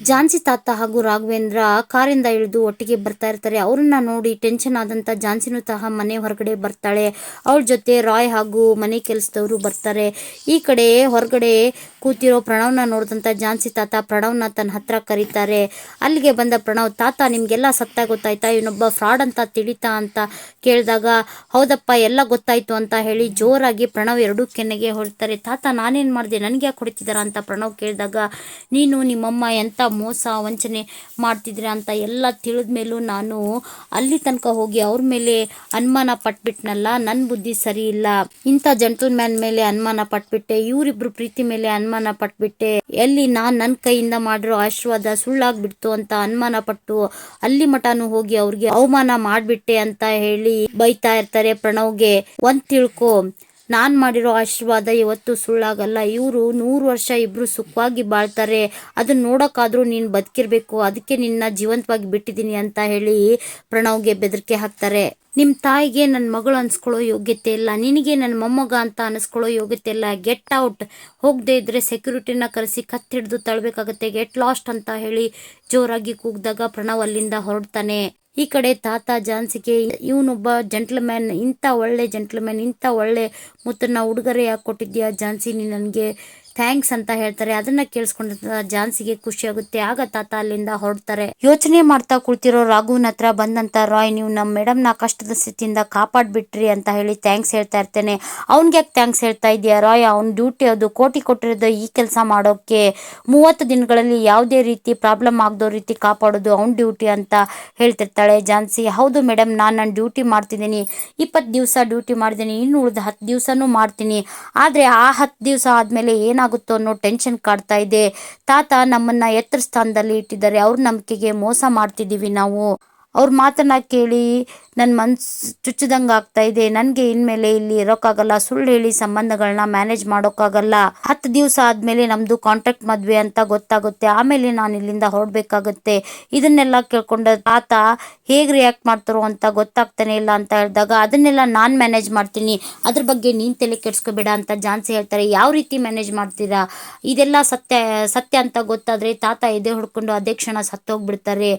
ಝಾನ್ಸಿ ತಾತ ಹಾಗೂ ರಾಘವೇಂದ್ರ ಕಾರಿಂದ ಇಳಿದು ಒಟ್ಟಿಗೆ ಬರ್ತಾ ಇರ್ತಾರೆ. ಅವ್ರನ್ನ ನೋಡಿ ಟೆನ್ಷನ್ ಆದಂತ ಝಾನ್ಸಿನೂ ಸಹ ಮನೆ ಹೊರಗಡೆ ಬರ್ತಾಳೆ. ಅವಳ ಜೊತೆ ರಾಯ್ ಹಾಗೂ ಮನೆ ಕೆಲಸದವರು ಬರ್ತಾರೆ. ಈ ಕಡೆ ಹೊರಗಡೆ ಕೂತಿರೋ ಪ್ರಣವ್ನ ನೋಡಿದಂತ ಝಾನ್ಸಿ ತಾತ ಪ್ರಣವ್ನ ತನ್ನ ಹತ್ರ ಕರೀತಾರೆ. ಅಲ್ಲಿಗೆ ಬಂದ ಪ್ರಣವ್, ತಾತ, ನಿಮ್ಗೆಲ್ಲ ಸತ್ತ ಗೊತ್ತಾಯ್ತಾ? ಇವನೊಬ್ಬ ಫ್ರಾಡ್ ಅಂತ ತಿಳಿತಾ ಅಂತ ಕೇಳಿದಾಗ, ಹೌದಪ್ಪ, ಎಲ್ಲ ಗೊತ್ತಾಯ್ತು ಅಂತ ಹೇಳಿ ಜೋರಾಗಿ ಪ್ರಣವ್ ಎರಡೂ ಕೆನ್ನೆಗೆ ಹೊಳ್ತಾರೆ ತಾತ, ನಾನೇನ್ ಮಾಡಿದೆ? ನನ್ಗೆ ಯಾಕೆ ಹೊಡಿತಿದ್ದಾರ ಅಂತ ಪ್ರಣವ್ ಕೇಳಿದಾಗ, ನೀನು ನಿಮ್ಮಮ್ಮ ಎಂತ ಮೋಸ ವಂಚನೆ ಮಾಡ್ತಿದ್ರ ಅಂತ ಎಲ್ಲ ತಿಳಿದ ಮೇಲೂ ನಾನು ಅಲ್ಲಿ ತನಕ ಹೋಗಿ ಅವ್ರ ಮೇಲೆ ಅನುಮಾನ ಪಟ್ಬಿಟ್ನಲ್ಲ ನನ್ನ ಬುದ್ಧಿ ಸರಿ ಇಲ್ಲ. ಇಂಥ ಮ್ಯಾನ್ ಮೇಲೆ ಅನುಮಾನ ಪಟ್ಬಿಟ್ಟೆ, ಇವರಿಬ್ರು ಪ್ರೀತಿ ಮೇಲೆ ಅನುಮಾನ ಪಟ್ಬಿಟ್ಟೆ. ಎಲ್ಲಿ ನಾನು ನನ್ನ ಕೈಯಿಂದ ಮಾಡಿರೋ ಆಶೀರ್ವಾದ ಸುಳ್ಳಾಗ್ಬಿಡ್ತು ಅಂತ ಅನುಮಾನ ಪಟ್ಟು ಅಲ್ಲಿ ಮಠನೂ ಹೋಗಿ ಅವ್ರಿಗೆ ಅವಮಾನ ಮಾಡ್ಬಿಟ್ಟೆ ಅಂತ ಹೇಳಿ ಬೈತಾ ಇರ್ತಾರೆ ಪ್ರಣವ್ಗೆ. ಒಂದ್ ತಿಳ್ಕೊ ನಾನ್ ಮಾಡಿರೋ ಆಶೀರ್ವಾದ ಇವತ್ತು ಸುಳ್ಳಾಗಲ್ಲ. ಇವರು ನೂರು ವರ್ಷ ಇಬ್ರು ಸುಖವಾಗಿ ಬಾಳ್ತಾರೆ. ಅದನ್ನ ನೋಡೋಕ್ಕಾದರೂ ನೀನು ಬದುಕಿರಬೇಕು. ಅದಕ್ಕೆ ನಿನ್ನ ಜೀವಂತವಾಗಿ ಬಿಟ್ಟಿದ್ದೀನಿ ಅಂತ ಹೇಳಿ ಪ್ರಣವ್ಗೆ ಬೆದರಿಕೆ ಹಾಕ್ತಾರೆ. ನಿಮ್ಮ ತಾಯಿಗೆ ನನ್ನ ಮಗಳು ಅನ್ಸ್ಕೊಳ್ಳೋ ಯೋಗ್ಯತೆ ಇಲ್ಲ. ನಿನಗೆ ನನ್ನ ಮೊಮ್ಮಗ ಅಂತ ಅನಿಸ್ಕೊಳ್ಳೋ ಯೋಗ್ಯತೆ ಇಲ್ಲ. Get out. ಹೋಗದೆ ಇದ್ದರೆ ಸೆಕ್ಯೂರಿಟಿನ ಕರೆಸಿ ಕತ್ತಿಡ್ದು ತಳ್ಬೇಕಾಗತ್ತೆ. ಗೆಟ್ ಲಾಸ್ಟ್ ಅಂತ ಹೇಳಿ ಜೋರಾಗಿ ಕೂಗಿದಾಗ ಪ್ರಣವ್ ಅಲ್ಲಿಂದ ಹೊರಡ್ತಾನೆ. ಈ ಕಡೆ ತಾತ ಜಾನ್ಸಿಗೆ ಇವನೊಬ್ಬ ಜೆಂಟ್ಲ್ಮ್ಯಾನ್ ಇಂಥ ಒಳ್ಳೆ ಜೆಂಟ್ಲ್ಮ್ಯಾನ್ ಇಂಥ ಒಳ್ಳೆ ಮುತ್ತನ್ನ ಉಡುಗೊರೆಯಾಗಿ ಕೊಟ್ಟಿದ್ಯಾ ಜಾನ್ಸಿ ನೀನು ನನಗೆ? ಥ್ಯಾಂಕ್ಸ್ ಅಂತ ಹೇಳ್ತಾರೆ. ಅದನ್ನ ಕೇಳಿಸ್ಕೊಂಡ ಜಾನ್ಸಿಗೆ ಖುಷಿ ಆಗುತ್ತೆ. ಆಗ ತಾತ ಅಲ್ಲಿಂದ ಹೊರಡ್ತಾರೆ. ಯೋಚನೆ ಮಾಡ್ತಾ ಕುಳಿತಿರೋ ರಾಘುವಿನ ಹತ್ರ ಬಂದಂತ ರಾಯ್, ನೀವು ನಮ್ಮ ಮೇಡಮ್ನ ಕಷ್ಟದ ಸ್ಥಿತಿಯಿಂದ ಕಾಪಾಡ್ಬಿಟ್ರಿ ಅಂತ ಹೇಳಿ ಥ್ಯಾಂಕ್ಸ್ ಹೇಳ್ತಾ ಇರ್ತೇನೆ. ಅವ್ನ್ಗೆ ಯಾಕೆ ಥ್ಯಾಂಕ್ಸ್ ಹೇಳ್ತಾ ಇದೆಯಾ ರಾಯ್? ಅವ್ನ ಡ್ಯೂಟಿ ಅದು ಕೋಟಿ ಕೊಟ್ಟಿರೋದು ಈ ಕೆಲಸ ಮಾಡೋಕೆ. ಮೂವತ್ತು ದಿನಗಳಲ್ಲಿ ಯಾವುದೇ ರೀತಿ ಪ್ರಾಬ್ಲಮ್ ಆಗದೋ ರೀತಿ ಕಾಪಾಡೋದು ಅವ್ನ ಡ್ಯೂಟಿ ಅಂತ ಹೇಳ್ತಿರ್ತಾಳೆ ಜಾನ್ಸಿ. ಹೌದು ಮೇಡಮ್, ನಾನು ನನ್ನ ಡ್ಯೂಟಿ ಮಾಡ್ತಿದ್ದೀನಿ. ಇಪ್ಪತ್ತು ದಿವಸ ಡ್ಯೂಟಿ ಮಾಡಿದ್ದೀನಿ ಇನ್ನು ಉಳಿದ ಹತ್ತು ದಿವಸನೂ ಮಾಡ್ತೀನಿ. ಆದರೆ ಆ ಹತ್ತು ದಿವಸ ಆದಮೇಲೆ ಏನಾಗ ಏನಾಗುತ್ತೋ ಅನ್ನೋ ಟೆನ್ಷನ್ ಕಾಡ್ತಾ ಇದೆ. ತಾತ ನಮ್ಮನ್ನ ಎತ್ತರ ಸ್ಥಾನದಲ್ಲಿ ಇಟ್ಟಿದ್ದಾರೆ. ಅವ್ರ ನಂಬಿಕೆಗೆ ಮೋಸ ಮಾಡ್ತಿದ್ದೀವಿ ನಾವು. ಅವ್ರ ಮಾತನ್ನ ಕೇಳಿ ನನ್ನ ಮನ್ಸು ಚುಚ್ಚದಂಗೆ ಆಗ್ತಾ ಇದೆ. ನನಗೆ ಇನ್ಮೇಲೆ ಇಲ್ಲಿ ಇರೋಕ್ಕಾಗಲ್ಲ. ಸುಳ್ಳು ಹೇಳಿ ಸಂಬಂಧಗಳನ್ನ ಮ್ಯಾನೇಜ್ ಮಾಡೋಕ್ಕಾಗಲ್ಲ. ಹತ್ತು ದಿವಸ ಆದಮೇಲೆ ನಮ್ಮದು ಕಾಂಟ್ರಾಕ್ಟ್ ಮದುವೆ ಅಂತ ಗೊತ್ತಾಗುತ್ತೆ. ಆಮೇಲೆ ನಾನು ಇಲ್ಲಿಂದ ಹೊರಡ್ಬೇಕಾಗುತ್ತೆ. ಇದನ್ನೆಲ್ಲ ಕೇಳ್ಕೊಂಡ ತಾತ ಹೇಗೆ ರಿಯಾಕ್ಟ್ ಮಾಡ್ತಾರೋ ಅಂತ ಗೊತ್ತಾಗ್ತಾನೆ ಇಲ್ಲ ಅಂತ ಹೇಳಿದಾಗ ಅದನ್ನೆಲ್ಲ ನಾನು ಮ್ಯಾನೇಜ್ ಮಾಡ್ತೀನಿ. ಅದ್ರ ಬಗ್ಗೆ ನೀನು ತಲೆ ಕೆಡ್ಸ್ಕೋಬೇಡ ಅಂತ ಜಾನ್ಸಿ ಹೇಳ್ತಾರೆ. ಯಾವ ರೀತಿ ಮ್ಯಾನೇಜ್ ಮಾಡ್ತೀರಾ? ಇದೆಲ್ಲ ಸತ್ಯ ಸತ್ಯ ಅಂತ ಗೊತ್ತಾದರೆ ತಾತ ಎದೆ ಹುಡ್ಕೊಂಡು ಅದೇ ಕ್ಷಣ ಸತ್ತೋಗ್ಬಿಡ್ತಾರೆ.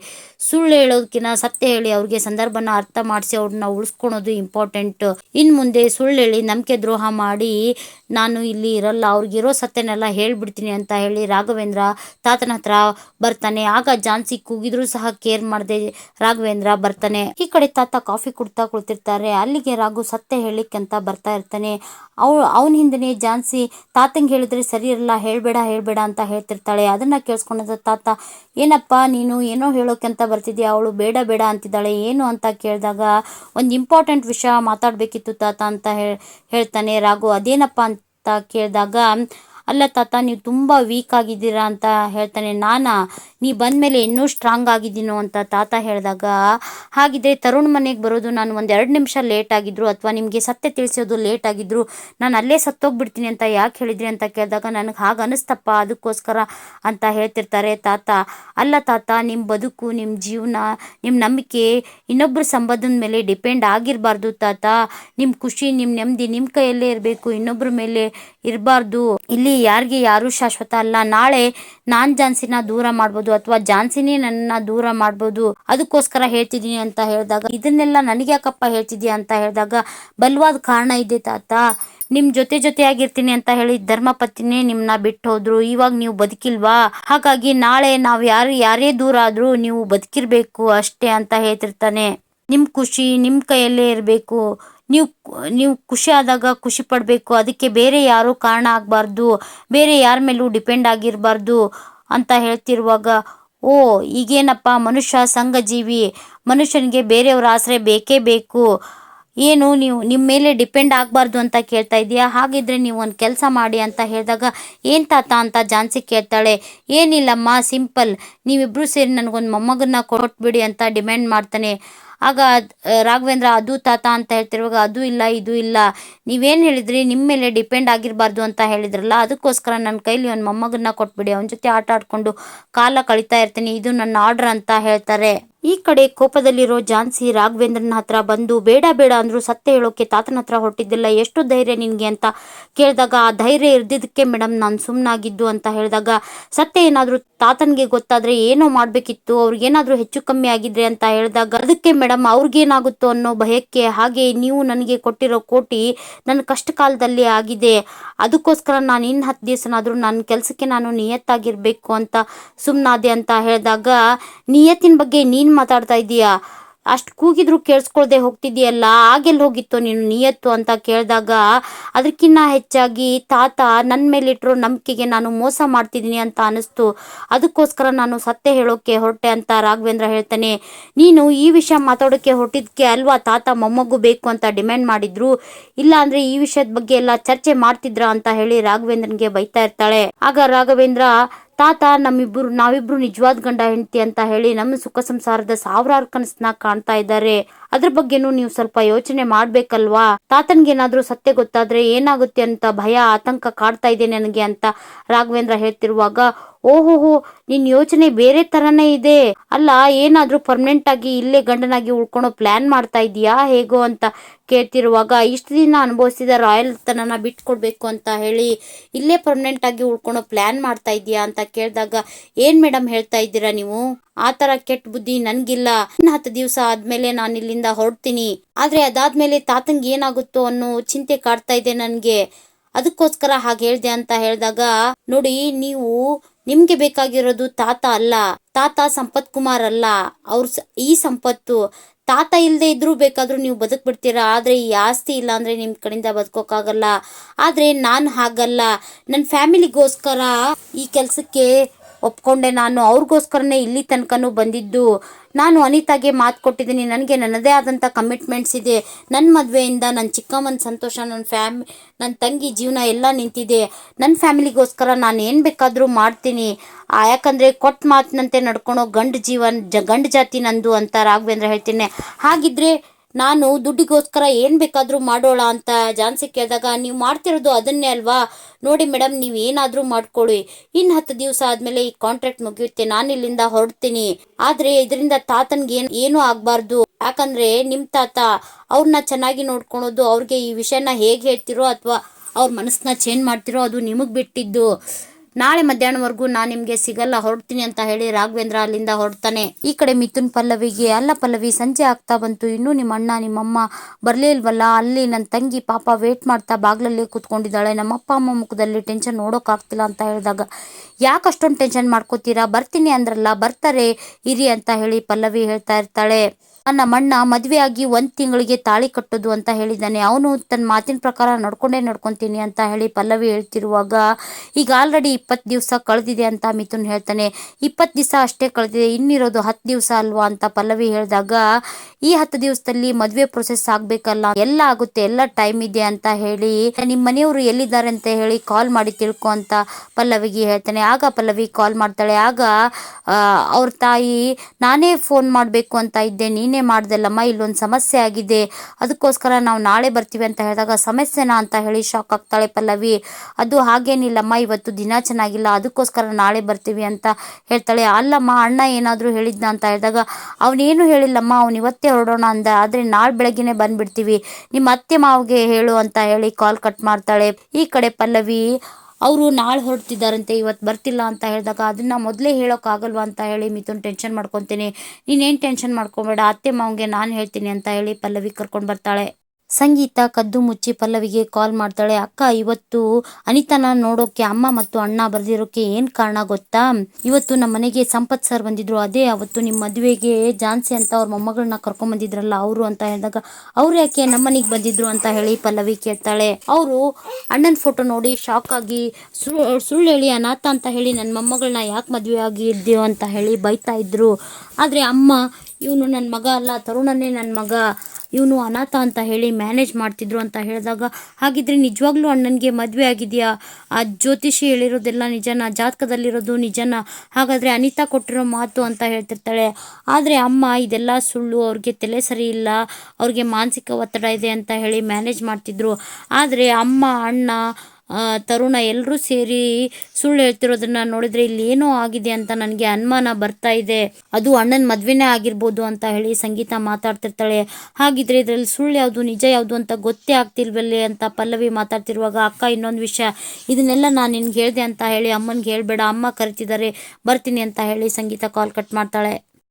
ಸುಳ್ಳು ಹೇಳೋದಕ್ಕಿಂತ ಸತ್ಯ ಹೇಳಿ ಅವ್ರಿಗೆ ಸಂದರ್ಭನ ಅರ್ಥ ಮಾಡಿಸಿ ಅವ್ರನ್ನ ಉಳಿಸ್ಕೊಳೋದು ಇಂಪಾರ್ಟೆಂಟ್ ಇನ್ ಮುಂದೆ ಸುಳ್ಳು ಹೇಳಿ ನಂಬಿಕೆ ದ್ರೋಹ ಮಾಡಿ ನಾನು ಇಲ್ಲಿ ಇರಲ್ಲ, ಅವ್ರಿಗಿರೋ ಸತ್ಯನೆಲ್ಲ ಹೇಳ್ಬಿಡ್ತೀನಿ ಅಂತ ಹೇಳಿ ರಾಘವೇಂದ್ರ ತಾತನ ಹತ್ರ ಬರ್ತಾನೆ. ಆಗ ಜಾನ್ಸಿ ಕೂಗಿದ್ರು ಸಹ ಕೇರ್ ಮಾಡದೆ ರಾಘವೇಂದ್ರ ಬರ್ತಾನೆ. ಈ ಕಡೆ ತಾತ ಕಾಫಿ ಕುಡ್ತಾ ಕುಳಿತಿರ್ತಾರೆ. ಅಲ್ಲಿಗೆ ರಾಘು ಸತ್ಯ ಹೇಳಿಕ್ಕಂತ ಬರ್ತಾ ಇರ್ತಾನೆ. ಅವ್, ಅವನ ಹಿಂದನೆ ಜಾನ್ಸಿ ತಾತಂಗೆ ಹೇಳಿದ್ರೆ ಸರಿ ಇರಲ್ಲ, ಹೇಳ್ಬೇಡ ಹೇಳ್ಬೇಡ ಅಂತ ಹೇಳ್ತಿರ್ತಾಳೆ. ಅದನ್ನ ಕೇಳಿಸ್ಕೊಂಡ ತಾತ, ಏನಪ್ಪ ನೀನು ಏನೋ ಹೇಳೋಕೆ ಅಂತ ಬರ್ತಿದ್ಯಾ? ಅವಳು ಬೇಡ ಅಂತಿದ್ದಾಳೆ. ಏನು ಅಂತ ಕೇಳಿದಾಗ, ಒಂದು ಇಂಪಾರ್ಟೆಂಟ್ ವಿಷಯ ಮಾತಾಡಬೇಕಿತ್ತು ತಾತ ಅಂತ ಹೇಳ್ತಾನೆ ರಾಘು. ಅದೇನಪ್ಪ ಅಂತ ಕೇಳಿದಾಗ ಅಲ್ಲ ತಾತ, ನೀವು ತುಂಬ ವೀಕ್ ಆಗಿದ್ದೀರಾ ಅಂತ ಹೇಳ್ತಾನೆ. ನಾನಾ, ನೀ ಬಂದಮೇಲೆ ಇನ್ನೂ ಸ್ಟ್ರಾಂಗ್ ಆಗಿದ್ದೀನೋ ಅಂತ ತಾತ ಹೇಳಿದಾಗ, ಹಾಗಿದ್ರೆ ತರುಣ್ ಮನೆಗೆ ಬರೋದು ನಾನು ಒಂದು ಎರಡು ನಿಮಿಷ ಲೇಟ್ ಆಗಿದ್ರು ಅಥವಾ ನಿಮಗೆ ಸತ್ಯ ತಿಳಿಸೋದು ಲೇಟ್ ಆಗಿದ್ರು, ನಾನು ಅಲ್ಲೇ ಸತ್ತೋಗ್ಬಿಡ್ತೀನಿ ಅಂತ ಯಾಕೆ ಹೇಳಿದ್ರಿ? ಅಂತ ಕೇಳಿದಾಗ, ನನಗೆ ಹಾಗೆ ಅನಿಸ್ತಪ್ಪ, ಅದಕ್ಕೋಸ್ಕರ ಅಂತ ಹೇಳ್ತಿರ್ತಾರೆ ತಾತ. ಅಲ್ಲ ತಾತ ನಿಮ್ಮ ಬದುಕು ನಿಮ್ಮ ಜೀವನ ನಿಮ್ಮ ನಂಬಿಕೆ ಇನ್ನೊಬ್ಬರ ಸಂಬಂಧದ ಮೇಲೆ ಡಿಪೆಂಡ್ ಆಗಿರಬಾರ್ದು ತಾತ. ನಿಮ್ಮ ಖುಷಿ ನಿಮ್ಮ ನೆಮ್ಮದಿ ನಿಮ್ಮ ಕೈಯಲ್ಲೇ ಇರಬೇಕು ಇನ್ನೊಬ್ಬರ ಮೇಲೆ ಇರಬಾರ್ದು. ಇಲ್ಲಿ ಯಾರಿಗೆ ಯಾರು ಶಾಶ್ವತ ಅಲ್ಲ. ನಾಳೆ ನಾನ್ ಜಾನ್ಸಿನ ದೂರ ಮಾಡ್ಬೋದು ಅಥವಾ ಜಾನ್ಸಿನೇ ನನ್ನ ದೂರ ಮಾಡ್ಬೋದು. ಅದಕ್ಕೋಸ್ಕರ ಹೇಳ್ತಿದೀನಿ ಅಂತ ಹೇಳಿದಾಗ, ಇದನ್ನೆಲ್ಲ ನನಗೆ ಯಾಕಪ್ಪ ಹೇಳ್ತಿದ್ಯಾ ಅಂತ ಹೇಳಿದಾಗ, ಬಲವಾದ ಕಾರಣ ಇದೆ ತಾತ. ನಿಮ್ ಜೊತೆ ಜೊತೆಯಾಗಿರ್ತೀನಿ ಅಂತ ಹೇಳಿ ಧರ್ಮಪತ್ತಿನೇ ನಿಮ್ನ ಬಿಟ್ಟು ಹೋದ್ರು ಇವಾಗ ನೀವು ಬದುಕಿಲ್ವಾ? ಹಾಗಾಗಿ ನಾಳೆ ನಾವ್ ಯಾರು, ಯಾರೇ ದೂರ ಆದ್ರೂ ನೀವು ಬದುಕಿರ್ಬೇಕು ಅಷ್ಟೇ ಅಂತ ಹೇಳ್ತಿರ್ತಾನೆ. ನಿಮ್ ಖುಷಿ, ನಿಮ್ ಕೈಯಲ್ಲೇ ಇರಬೇಕು. ನೀವು ನೀವು ಖುಷಿ ಆದಾಗ ಖುಷಿ ಪಡಬೇಕು. ಅದಕ್ಕೆ ಬೇರೆ ಯಾರು ಕಾರಣ ಆಗಬಾರ್ದು. ಬೇರೆ ಯಾರ ಮೇಲೂ ಡಿಪೆಂಡ್ ಆಗಿರಬಾರ್ದು ಅಂತ ಹೇಳ್ತಿರುವಾಗ, ಓ, ಈಗೇನಪ್ಪ ಮನುಷ್ಯ ಸಂಘಜೀವಿ. ಮನುಷ್ಯನಿಗೆ ಬೇರೆಯವರ ಆಸರೆ ಬೇಕೇ ಬೇಕು. ಏನು ನೀವು, ನಿಮ್ಮ ಮೇಲೆ ಡಿಪೆಂಡ್ ಆಗಬಾರ್ದು ಅಂತ ಕೇಳ್ತಾ ಇದೀಯಾ? ಹಾಗಿದ್ರೆ ನೀವು ಒಂದು ಕೆಲಸ ಮಾಡಿ ಅಂತ ಹೇಳಿದಾಗ, ಏನು ತಾತ ಅಂತ ಜಾನ್ಸಿ ಕೇಳ್ತಾಳೆ. ಏನಿಲ್ಲಮ್ಮ, ಸಿಂಪಲ್. ನೀವಿಬ್ಬರು ಸೇರಿ ನನಗೊಂದು ಮೊಮ್ಮಗನ್ನ ಕೊಟ್ಬಿಡಿ ಅಂತ ಡಿಮ್ಯಾಂಡ್ ಮಾಡ್ತಾನೆ. ಆಗ ರಾಘವೇಂದ್ರ, ಅದು ತಾತ ಅಂತ ಹೇಳ್ತಿರುವಾಗ ಅದು ಇಲ್ಲ, ಇದು ಇಲ್ಲ. ನೀವೇನು ಹೇಳಿದ್ರಿ? ನಿಮ್ಮ ಮೇಲೆ ಡಿಪೆಂಡ್ ಆಗಿರಬಾರ್ದು ಅಂತ ಹೇಳಿದ್ರಲ್ಲ, ಅದಕ್ಕೋಸ್ಕರ ನನ್ನ ಕೈಲಿ ಒಂದು ಮೊಮ್ಮಗನ್ನ ಕೊಟ್ಬಿಡಿ. ಅವನ ಜೊತೆ ಆಟ ಆಡ್ಕೊಂಡು ಕಾಲ ಕಳೀತಾ ಇರ್ತೀನಿ. ಇದು ನನ್ನ ಆರ್ಡರ್ ಅಂತ ಹೇಳ್ತಾರೆ. ಈ ಕಡೆ ಕೋಪದಲ್ಲಿರೋ ಝಾನ್ಸಿ ರಾಘವೇಂದ್ರನ ಹತ್ರ ಬಂದು, ಬೇಡ ಬೇಡ ಅಂದ್ರು ಸತ್ಯ ಹೇಳೋಕೆ ತಾತನ ಹತ್ರ ಹೊರಟಿದ್ದಿಲ್ಲ. ಎಷ್ಟು ಧೈರ್ಯ ನಿನಗೆ? ಅಂತ ಕೇಳಿದಾಗ, ಆ ಧೈರ್ಯ ಇರ್ದಿದ್ದಕ್ಕೆ ಮೇಡಮ್ ನಾನು ಸುಮ್ಮನಾಗಿದ್ದು ಅಂತ ಹೇಳಿದಾಗ, ಸತ್ಯ ಏನಾದರೂ ತಾತನಿಗೆ ಗೊತ್ತಾದ್ರೆ ಏನೋ ಮಾಡಬೇಕಿತ್ತು. ಅವ್ರಿಗೇನಾದರೂ ಹೆಚ್ಚು ಕಮ್ಮಿ ಆಗಿದ್ರೆ ಅಂತ ಹೇಳಿದಾಗ, ಅದಕ್ಕೆ ಮೇಡಮ್ ಅವ್ರಿಗೇನಾಗುತ್ತೋ ಅನ್ನೋ ಭಯಕ್ಕೆ ಹಾಗೆ ನೀವು ನನಗೆ ಕೊಟ್ಟಿರೋ ಕೋಟಿ ನನ್ನ ಕಷ್ಟ ಕಾಲದಲ್ಲಿ ಆಗಿದೆ. ಅದಕ್ಕೋಸ್ಕರ ನಾನು ಇನ್ನು ಹತ್ತು ದಿವಸನಾದರೂ ನನ್ನ ಕೆಲಸಕ್ಕೆ ನಾನು ನಿಯತ್ತಾಗಿರಬೇಕು ಅಂತ ಸುಮ್ಮನಾದೆ ಅಂತ ಹೇಳಿದಾಗ, ನಿಯತ್ತಿನ ಬಗ್ಗೆ ನೀನು ಮಾತಾಡ್ತಾ ಇದೀಯಾ? ಅಷ್ಟು ಕೂಗಿದ್ರು ಕೇಳಿಸ್ಕೊಳ್ದೆ ಹೋಗ್ತಿದ್ಯಲ್ಲ ಆಗೆಲ್ಲಿ ಹೋಗಿತ್ತು ನೀನು ನಿಯತ್ತು ಅಂತ ಕೇಳಿದಾಗ ಅದಕ್ಕಿನ್ನ ಹೆಚ್ಚಾಗಿ ತಾತ ನನ್ನ ಮೇಲಿಟ್ಟಿರೋ ನಂಬಿಕೆಗೆ ನಾನು ಮೋಸ ಮಾಡ್ತಿದ್ದೀನಿ ಅಂತ ಅನಿಸ್ತು ಅದಕ್ಕೋಸ್ಕರ ನಾನು ಸತ್ಯ ಹೇಳೋಕೆ ಹೊರಟೆ ಅಂತ ರಾಘವೇಂದ್ರ ಹೇಳ್ತಾನೆ. ನೀನು ಈ ವಿಷಯ ಮಾತಾಡೋಕೆ ಹೊರಟಿದ್ಕೆ ಅಲ್ವಾ ತಾತ ಮೊಮ್ಮಗು ಬೇಕು ಅಂತ ಡಿಮ್ಯಾಂಡ್ ಮಾಡಿದ್ರು? ಇಲ್ಲ ಅಂದ್ರೆ ಈ ವಿಷಯದ ಬಗ್ಗೆ ಎಲ್ಲ ಚರ್ಚೆ ಮಾಡ್ತಿದ್ರ ಅಂತ ಹೇಳಿ ರಾಘವೇಂದ್ರನ್ಗೆ ಬೈತಾ ಇರ್ತಾಳೆ. ಆಗ ರಾಘವೇಂದ್ರ ತಾತ, ನಮ್ಮಿಬ್ರು ನಾವಿಬ್ರು ನಿಜವಾದ ಗಂಡ ಹೆಂಡತಿ ಅಂತ ಹೇಳಿ ನಮ್ಮ ಸುಖ ಸಂಸಾರದ ಸಾವಿರಾರು ಕನಸನ್ನ ಕಾಣ್ತಾ ಇದ್ದಾರೆ. ಅದ್ರ ಬಗ್ಗೆನೂ ನೀವು ಸ್ವಲ್ಪ ಯೋಚನೆ ಮಾಡ್ಬೇಕಲ್ವಾ? ತಾತನ್ಗೇನಾದ್ರೂ ಸತ್ಯ ಗೊತ್ತಾದ್ರೆ ಏನಾಗುತ್ತೆ ಅಂತ ಭಯ, ಆತಂಕ ಕಾಡ್ತಾ ಇದೆ ನನಗೆ ಅಂತ ರಾಘವೇಂದ್ರ ಹೇಳ್ತಿರುವಾಗ, ಓಹೋಹೋ, ನಿನ್ ಯೋಚನೆ ಬೇರೆ ತರನೇ ಇದೆ. ಅಲ್ಲ, ಏನಾದ್ರೂ ಪರ್ಮನೆಂಟ್ ಆಗಿ ಇಲ್ಲೇ ಗಂಡನಾಗಿ ಉಳ್ಕೊಳೋ ಪ್ಲಾನ್ ಮಾಡ್ತಾ ಇದೀಯಾ? ಹೇಗೋ ಅಂತ ಕೇಳ್ತಿರುವಾಗ, ಇಷ್ಟು ದಿನ ಅನುಭವಿಸಿದ ರಾಯಲ್ ತನನ ಬಿಟ್ಕೊಡ್ಬೇಕು ಅಂತ ಹೇಳಿ, ಇಲ್ಲೇ ಪರ್ಮನೆಂಟ್ ಆಗಿ ಉಳ್ಕೊಳೋ ಪ್ಲಾನ್ ಮಾಡ್ತಾ ಇದೀಯಾ ಅಂತ ಕೇಳಿದಾಗ, ಏನ್ ಮೇಡಮ್ ಹೇಳ್ತಾ ಇದ್ದೀರಾ ನೀವು? ಆ ತರ ಕೆಟ್ಟ ಬುದ್ಧಿ ನನ್ಗಿಲ್ಲ. ಇನ್ನು ಹತ್ತು ದಿವಸ ಆದ್ಮೇಲೆ ನಾನು ಇಲ್ಲಿಂದ ಹೊರಡ್ತೀನಿ. ಆದ್ರೆ ಅದಾದ್ಮೇಲೆ ತಾತಂಗೆ ಏನಾಗುತ್ತೋ ಅನ್ನೋ ಚಿಂತೆ ಕಾಡ್ತಾ ಇದೆ ನನ್ಗೆ. ಅದಕ್ಕೋಸ್ಕರ ಹಾಗೆ ಹೇಳ್ದೆ ಅಂತ ಹೇಳಿದಾಗ, ನೋಡಿ, ನೀವು ನಿಮ್ಗೆ ಬೇಕಾಗಿರೋದು ತಾತ ಅಲ್ಲ. ತಾತ ಸಂಪತ್ ಕುಮಾರ್ ಅಲ್ಲ. ಅವ್ರ ಈ ಸಂಪತ್ತು. ತಾತ ಇಲ್ಲದೆ ಇದ್ರೂ ಬೇಕಾದ್ರೂ ನೀವು ಬದುಕ್ ಬಿಡ್ತೀರಾ ಆದ್ರೆ ಈ ಆಸ್ತಿ ಇಲ್ಲ ಅಂದ್ರೆ ನಿಮ್ ಕಡೆಯಿಂದ ಬದುಕೋಕ್ಕಾಗಲ್ಲ ಆದ್ರೆ ನಾನು ಹಾಗಲ್ಲ. ನನ್ನ ಫ್ಯಾಮಿಲಿಗೋಸ್ಕರ ಈ ಕೆಲ್ಸಕ್ಕೆ ಒಪ್ಕೊಂಡೆ ನಾನು ಅವ್ರಿಗೋಸ್ಕರನೇ ಇಲ್ಲಿ ತನಕನೂ ಬಂದಿದ್ದು. ನಾನು ಅನಿತಾಗೆ ಮಾತು ಕೊಟ್ಟಿದ್ದೀನಿ. ನನಗೆ ನನ್ನದೇ ಆದಂಥ ಕಮಿಟ್ಮೆಂಟ್ಸ್ ಇದೆ. ನನ್ನ ಮದುವೆಯಿಂದ ನನ್ನ ಚಿಕ್ಕಮ್ಮನ ಸಂತೋಷ ನನ್ನ ಫ್ಯಾಮ್ ನನ್ನ ತಂಗಿ ಜೀವನ ಎಲ್ಲ ನಿಂತಿದೆ. ನನ್ನ ಫ್ಯಾಮಿಲಿಗೋಸ್ಕರ ನಾನು ಏನು ಬೇಕಾದರೂ ಮಾಡ್ತೀನಿ. ಯಾಕಂದರೆ ಕೊಟ್ಟ ಮಾತಿನಂತೆ ನಡ್ಕೊಳೋ ಗಂಡು ಜೀವನ, ಜ, ಗಂಡು ಜಾತಿ ನಂದು ಅಂತ ರಾಘವೇಂದ್ರ ಹೇಳ್ತೀನಿ. ಹಾಗಿದ್ರೆ ನಾನು ದುಡ್ಡಿಗೋಸ್ಕರ ಏನು ಬೇಕಾದರೂ ಮಾಡೋಣ ಅಂತ ಜಾನ್ಸಿ ಕೇಳಿದಾಗ, ನೀವು ಮಾಡ್ತಿರೋದು ಅದನ್ನೇ ಅಲ್ವಾ? ನೋಡಿ ಮೇಡಮ್ ನೀವು ಏನಾದರೂ ಮಾಡ್ಕೊಳ್ಳಿ. ಇನ್ನು ಹತ್ತು ದಿವಸ ಆದಮೇಲೆ ಈ ಕಾಂಟ್ರಾಕ್ಟ್ ಮುಗಿಯುತ್ತೆ. ನಾನು ಇಲ್ಲಿಂದ ಹೊರಡ್ತೀನಿ. ಆದರೆ ಇದರಿಂದ ತಾತನ್ಗೆ ಏನು, ಏನೂ ಆಗಬಾರ್ದು. ಯಾಕಂದ್ರೆ ನಿಮ್ಮ ತಾತ ಅವ್ರನ್ನ ಚೆನ್ನಾಗಿ ನೋಡ್ಕೊಳೋದು, ಅವ್ರಿಗೆ ಈ ವಿಷಯನ ಹೇಗೆ ಹೇಳ್ತಿರೋ ಅಥವಾ ಅವ್ರ ಮನಸ್ಸನ್ನ ಚೇಂಜ್ ಮಾಡ್ತಿರೋ ಅದು ನಿಮಗೆ ಬಿಟ್ಟಿದ್ದು. ನಾಳೆ ಮಧ್ಯಾಹ್ನವರೆಗೂ ನಾನು ನಿಮಗೆ ಸಿಗಲ್ಲ, ಹೊರಡ್ತೀನಿ ಅಂತ ಹೇಳಿ ರಾಘವೇಂದ್ರ ಅಲ್ಲಿಂದ ಹೊರಡ್ತಾನೆ. ಈ ಕಡೆ ಮಿಥುನ್ ಪಲ್ಲವಿಗೆ, ಅಲ್ಲ ಪಲ್ಲವಿ ಸಂಜೆ ಆಗ್ತಾ ಬಂತು. ಇನ್ನೂ ನಿಮ್ಮ ಅಣ್ಣ, ನಿಮ್ಮಮ್ಮ ಬರಲೇ ಇಲ್ವಲ್ಲ? ಅಲ್ಲಿ ನನ್ನ ತಂಗಿ ಪಾಪ ವೇಟ್ ಮಾಡ್ತಾ ಬಾಗ್ಲಲ್ಲೇ ಕೂತ್ಕೊಂಡಿದ್ದಾಳೆ. ನಮ್ಮ ಅಪ್ಪ, ಅಮ್ಮ ಮುಖದಲ್ಲಿ ಟೆನ್ಷನ್ ನೋಡೋಕ್ಕಾಗ್ತಿಲ್ಲ ಅಂತ ಹೇಳಿದಾಗ, ಯಾಕೆ ಅಷ್ಟೊಂದು ಟೆನ್ಷನ್ ಮಾಡ್ಕೋತೀರಾ? ಬರ್ತೀನಿ ಅಂದ್ರಲ್ಲ, ಬರ್ತಾರೆ, ಇರಿ ಅಂತ ಹೇಳಿ ಪಲ್ಲವಿ ಹೇಳ್ತಾ ಇರ್ತಾಳೆ. ನಮ್ಮ ಅಣ್ಣ ಆಗಿ ಒಂದು ತಿಂಗಳಿಗೆ ತಾಳಿ ಕಟ್ಟೋದು ಅಂತ ಹೇಳಿದ್ದಾನೆ. ಅವನು ತನ್ನ ಮಾತಿನ ಪ್ರಕಾರ ನಡ್ಕೊಂಡೇ ನಡ್ಕೊಂತೀನಿ ಅಂತ ಹೇಳಿ ಪಲ್ಲವಿ ಹೇಳ್ತಿರುವಾಗ, ಈಗ ಆಲ್ರೆಡಿ ಇಪ್ಪತ್ತು ದಿವಸ ಕಳೆದಿದೆ ಅಂತ ಮಿಥುನ್ ಹೇಳ್ತಾನೆ. ಇಪ್ಪತ್ತು ದಿವಸ ಅಷ್ಟೇ ಕಳೆದಿದೆ, ಇನ್ನಿರೋದು ಹತ್ತು ದಿವಸ ಅಲ್ವಾ? ಅಂತ ಪಲ್ಲವಿ ಹೇಳಿದಾಗ, ಈ ಹತ್ತು ದಿವಸದಲ್ಲಿ ಮದುವೆ ಪ್ರೊಸೆಸ್ ಆಗಬೇಕಲ್ಲ, ಎಲ್ಲ ಆಗುತ್ತೆ, ಎಲ್ಲ ಟೈಮ್ ಇದೆ ಅಂತ ಹೇಳಿ ನಿಮ್ಮ ಮನೆಯವರು ಎಲ್ಲಿದ್ದಾರೆ ಅಂತ ಹೇಳಿ ಕಾಲ್ ಮಾಡಿ ತಿಳ್ಕೊ ಅಂತ ಪಲ್ಲವಿಗೆ ಹೇಳ್ತಾನೆ. ಆಗ ಪಲ್ಲವಿ ಕಾಲ್ ಮಾಡ್ತಾಳೆ. ಆಗ ಅವ್ರ ತಾಯಿ, ನಾನೇ ಫೋನ್ ಮಾಡಬೇಕು ಅಂತ ಇದ್ದೆ, ನೀನೇ ಮಾಡ್ದಲ್ಲಮ್ಮ, ಇಲ್ಲೊಂದು ಸಮಸ್ಯೆ ಆಗಿದೆ. ಅದಕ್ಕೋಸ್ಕರ ನಾವು ನಾಳೆ ಬರ್ತೀವಿ ಅಂತ ಹೇಳಿದಾಗ ಸಮಸ್ಯೆನಾ ಅಂತ ಹೇಳಿ ಶಾಕ್ ಆಗ್ತಾಳೆ ಪಲ್ಲವಿ. ಅದು ಹಾಗೇನಿಲ್ಲಮ್ಮ, ಇವತ್ತು ದಿನ ಚೆನ್ನಾಗಿಲ್ಲ, ಅದಕ್ಕೋಸ್ಕರ ನಾಳೆ ಬರ್ತೀವಿ ಅಂತ ಹೇಳ್ತಾಳೆ. ಅಲ್ಲಮ್ಮ, ಅಣ್ಣ ಏನಾದರೂ ಹೇಳಿದ್ನ ಅಂತ ಹೇಳಿದಾಗ, ಅವನೇನು ಹೇಳಿಲ್ಲಮ್ಮ, ಅವ್ನು ಇವತ್ತೇ ಹೊರಡೋಣ ಅಂದ. ಆದರೆ ನಾಳೆ ಬೆಳಗ್ಗೆನೆ ಬಂದ್ಬಿಡ್ತೀವಿ. ನಿಮ್ಮ ಅತ್ತೆ ಮಾವಿಗೆ ಹೇಳು ಅಂತ ಹೇಳಿ ಕಾಲ್ ಕಟ್ ಮಾಡ್ತಾಳೆ. ಈ ಕಡೆ ಪಲ್ಲವಿ ಅವರು ನಾಳೆ ಹೊರಡ್ತಿದ್ದಾರಂತೆ, ಇವತ್ತು ಬರ್ತಿಲ್ಲ ಅಂತ ಹೇಳಿದಾಗ ಅದನ್ನು ಮೊದಲೇ ಹೇಳೋಕ್ಕಾಗಲ್ವ ಅಂತ ಹೇಳಿ ಮಿಥುನ್ ಟೆನ್ಷನ್ ಮಾಡ್ಕೊತೀನಿ. ನೀನೇನು ಟೆನ್ಷನ್ ಮಾಡ್ಕೊಬೇಡ, ಅತ್ತೆ ಮಾವಂಗೆ ನಾನು ಹೇಳ್ತೀನಿ ಅಂತ ಹೇಳಿ ಪಲ್ಲವಿ ಕರ್ಕೊಂಡು ಬರ್ತಾಳೆ. ಸಂಗೀತ, ಕದ್ದು ಮುಚ್ಚಿ ಪಲ್ಲವಿಗೆ ಕಾಲ್ ಮಾಡ್ತಾಳೆ. ಅಕ್ಕ, ಇವತ್ತು ಅನಿತನ ನೋಡೋಕೆ ಅಮ್ಮ ಮತ್ತು ಅಣ್ಣ ಬರ್ದಿರೋಕೆ ಏನ್ ಕಾರಣ ಗೊತ್ತಾ? ಇವತ್ತು ನಮ್ಮ ಮನೆಗೆ ಸಂಪತ್ ಸರ್ ಬಂದಿದ್ರು. ಅದೇ, ಅವತ್ತು ನಿಮ್ಮ ಮದುವೆಗೆ ಜಾನ್ಸಿ ಅಂತ ಅವ್ರ ಮೊಮ್ಮಗಳನ್ನ ಕರ್ಕೊಂಡ್ ಬಂದಿದ್ರಲ್ಲ, ಅವರು ಅಂತ ಹೇಳಿದಾಗ, ಅವ್ರು ಯಾಕೆ ನಮ್ಮ ಮನೆಗೆ ಬಂದಿದ್ರು ಅಂತ ಹೇಳಿ ಪಲ್ಲವಿ ಕೇಳ್ತಾಳೆ. ಅವರು ಅಣ್ಣನ ಫೋಟೋ ನೋಡಿ ಶಾಕ್ ಆಗಿ ಸುಳ್ಳು ಹೇಳಿ ಅನಾಥ ಅಂತ ಹೇಳಿ ನನ್ನ ಮೊಮ್ಮಗಳನ್ನ ಯಾಕೆ ಮದುವೆ ಆಗಿದ್ಯೋ ಅಂತ ಹೇಳಿ ಬೈತಾ ಇದ್ರು. ಆದ್ರೆ ಅಮ್ಮ ಇವನು ನನ್ನ ಮಗ ಅಲ್ಲ, ತರುಣನೇ ನನ್ನ ಮಗ. ಇವನು ಅನಾಥ ಅಂತ ಹೇಳಿ ಮ್ಯಾನೇಜ್ ಮಾಡ್ತಿದ್ರು ಅಂತ ಹೇಳಿದಾಗ, ಹಾಗಿದ್ರೆ ನಿಜವಾಗ್ಲೂ ಅಣ್ಣನಿಗೆ ಮದುವೆ ಆಗಿದೆಯಾ? ಆ ಜ್ಯೋತಿಷಿ ಹೇಳಿರೋದೆಲ್ಲ ನಿಜನ? ಜಾತಕದಲ್ಲಿರೋದು ನಿಜನ? ಹಾಗಾದರೆ ಅನಿತಾ ಕೊಟ್ಟಿರೋ ಮಾತು ಅಂತ ಹೇಳ್ತಿರ್ತಾಳೆ. ಆದರೆ ಅಮ್ಮ, ಇದೆಲ್ಲ ಸುಳ್ಳು. ಅವ್ರಿಗೆ ತಲೆ ಸರಿ ಇಲ್ಲ. ಅವ್ರಿಗೆ ಮಾನಸಿಕ ಒತ್ತಡ ಇದೆ ಅಂತ ಹೇಳಿ ಮ್ಯಾನೇಜ್ ಮಾಡ್ತಿದ್ರು. ಆದರೆ ಅಮ್ಮ, ಅಣ್ಣ ತರುಣ ಎಲ್ಲರೂ ಸೇರಿ ಸುಳ್ಳು ಹೇಳ್ತಿರೋದನ್ನ ನೋಡಿದ್ರೆ ಇಲ್ಲಿ ಏನೋ ಆಗಿದೆ ಅಂತ ನನಗೆ ಅನುಮಾನ ಬರ್ತಾ ಇದೆ. ಅದು ಅಣ್ಣನ ಮದುವೆನೇ ಆಗಿರ್ಬೋದು ಅಂತ ಹೇಳಿ ಸಂಗೀತ ಮಾತಾಡ್ತಿರ್ತಾಳೆ. ಹಾಗಿದ್ರೆ ಇದರಲ್ಲಿ ಸುಳ್ಳು ಯಾವುದು, ನಿಜ ಯಾವುದು ಅಂತ ಗೊತ್ತೇ ಆಗ್ತಿಲ್ವಲ್ಲೇ ಅಂತ ಪಲ್ಲವಿ ಮಾತಾಡ್ತಿರುವಾಗ, ಅಕ್ಕ, ಇನ್ನೊಂದು ವಿಷಯ. ಇದನ್ನೆಲ್ಲ ನಾನು ನಿನ್ಗೆ ಹೇಳಿದೆ ಅಂತ ಹೇಳಿ ಅಮ್ಮನಿಗೆ ಹೇಳ್ಬೇಡ. ಅಮ್ಮ ಕರಿತಿದ್ದಾರೆ. ಬರ್ತೀನಿ ಅಂತ ಹೇಳಿ ಸಂಗೀತ ಕಾಲ್ ಕಟ್ ಮಾಡ್ತಾಳೆ.